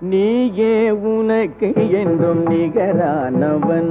நீயே உனக்கு என்றும் நிகரானவன்.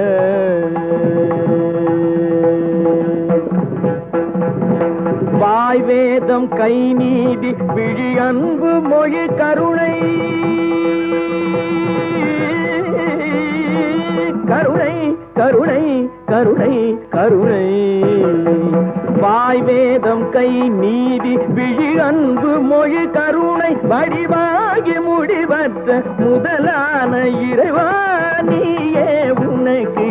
பாதம் கை நீதி விழி அன்பு மொழி கருணை. கருணை கருணை கருணை கருணை. வாய் வேதம் கை நீதி விழி அன்பு மொழி கருணை. வடிவாகி முடிவற்ற முதலான இறைவா நீயே உனக்கு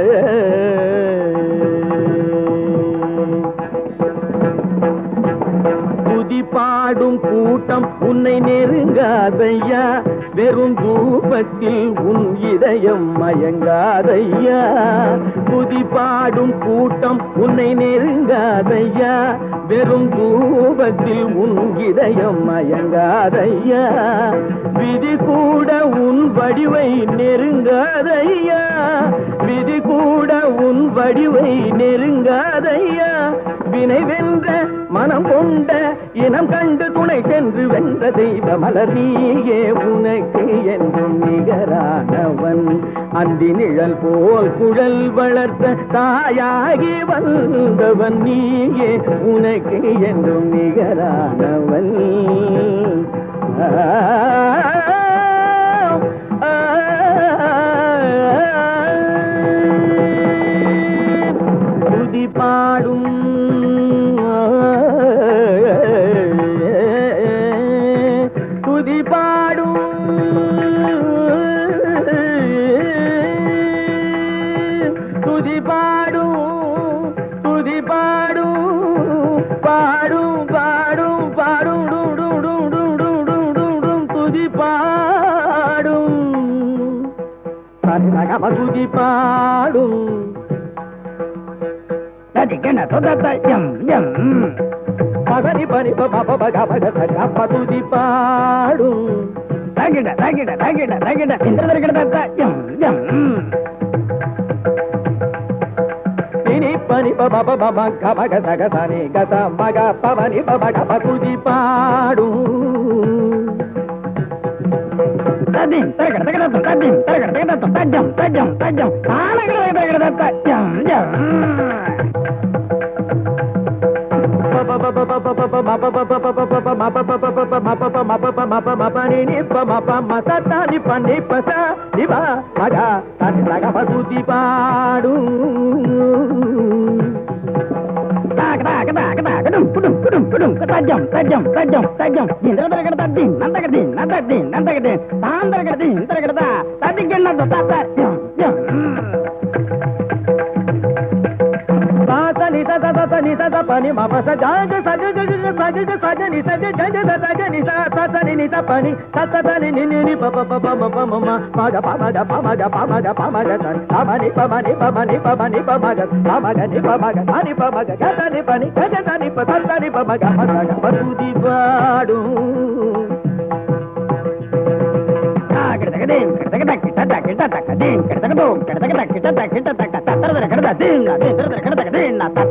கூட்டம் உன்னை நெருங்காதையா? வெறும் தூபத்தில் உன் இதயம் மயங்காதையா? துதி பாடும் கூட்டம் உன்னை நெருங்காதையா? வெறும் தூபத்தில் உன் இதயம் மயங்காதையா? விதி கூட உன் வடிவை நெருங்காதையா? விதி கூட உன் வடிவை நெருங்காதையா? வினை வென்ற மனம் கொண்ட இனம் கண்டு துணை சென்று வென்ற தெய்வ மலர் நீயே உனக்கு என்றும் நிகரானவன் அந்தி நிழல் போல் குழல் வளர்த்த தாயாகி வந்தவன் நீயே உனக்கு என்றும் நிகரானவன் ஆ, பாடும். நதிக்கன சொதத்தயம் யம் பகரி பரிப பப பக பக சக பகுதி பாடும். தங்கிட தங்கிட தங்கிட தங்கிட இந்திரதர்கிட தத்தயம் யம் தினி பனி பப பப க மக சக சனி கத மக பவனி பப பகுதி பாடும். తదిం తగడ తగడ తదిం తగడ తగడ తజ్జం తజ్జం తజ్జం తానగడ తగడ తజ్జం జం మసాలి పండి పస దివా మగా తని ప్రగపతి పాడు తాక తాక తాక తాక డుంపు துடும் துடும் கஜம் கஜம் கஜம் கஜம். இந்திரதர கடதா தீன் நந்தகதீன் நந்தகதீன் நந்தகதீன் தாந்தர கடதீன் இந்திர கடதா தாத்தா సద ని సద పని మప సజ సజ జ జ సజ జ సజ ని సజ జ జ సజ జ ని స స స ని ని స పని స స స ని ని ని ని ప ప ప ప మ ప మ మ ప గ ప మ గ ప మ గ ప మ గ ప మ గ స స మ ని ప మ ని ప మ ని ప మ ని ప మ గ ప మ గ ని ప మ గ స ని ప మ గ గ స ని ప ని గ గ స ని ప స స ని ప మ గ మ స గ పరుది వాడు కిట కిట కిట కిట కిట కిట కిట కిట కిట కిట కిట కిట కిట కిట కిట కిట కిట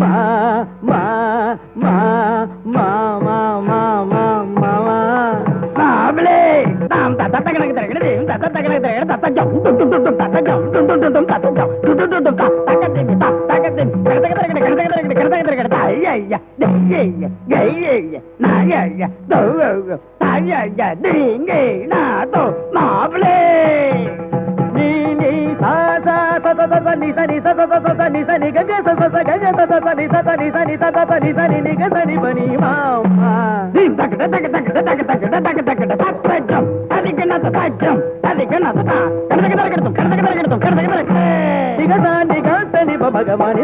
మా మా మా మా మా మా మా మా మా బాబులే తాం తత తగనక తగనది తత తగనక తగనది తత జౌ టుం టుం టుం తత జౌ టుం టుం టుం తత జౌ టుం టుం టుం తత తగనది తత తగనది తగనక తగనక తగనక తగనక తగనక తగనక అయ్యయ్య అయ్యయ్య అయ్యయ్య నాయయ్య దౌ నాయయ్య డింగే నాతో మాబులే నీ నీ సా సా తత తత నీ ni sa ni ga ja sa sa sa ga ja sa sa sa భగవాని